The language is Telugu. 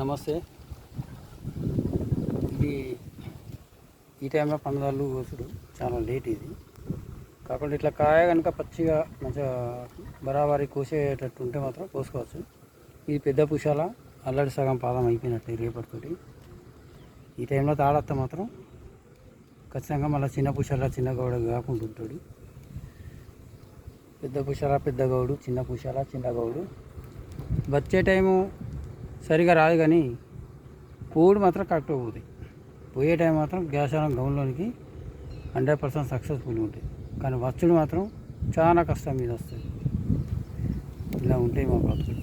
నమస్తే. ఇది ఈ టైంలో పండుగలు కోసుడు చాలా లేట్ ఇది. కాకుండా ఇట్లా కాయ కనుక పచ్చిగా మంచిగా బరాబరి కోసేటట్టు ఉంటే మాత్రం కోసుకోవచ్చు. ఇది పెద్ద పుషాల అల్లడి సగం పాదం అయిపోయినట్టు రేపటితోటి ఈ టైంలో తాడత్త మాత్రం ఖచ్చితంగా మళ్ళీ చిన్న పుషాల చిన్న గౌడ కాకుండా ఉంటాడు పెద్ద పుషాల పెద్ద గౌడు చిన్న పుషాల చిన్న గౌడు. వచ్చే టైము సరిగా రాదు కానీ పోవుడు మాత్రం కరెక్ట్గా పోతుంది పోయే టైం మాత్రం గ్యాస్ అలం గౌన్లోనికి హండ్రెడ్ పర్సెంట్ సక్సెస్ఫుల్గా ఉంటుంది కానీ వచ్చుడు మాత్రం చాలా కష్టం మీద వస్తుంది. ఇలా ఉంటాయి మా బతుకులు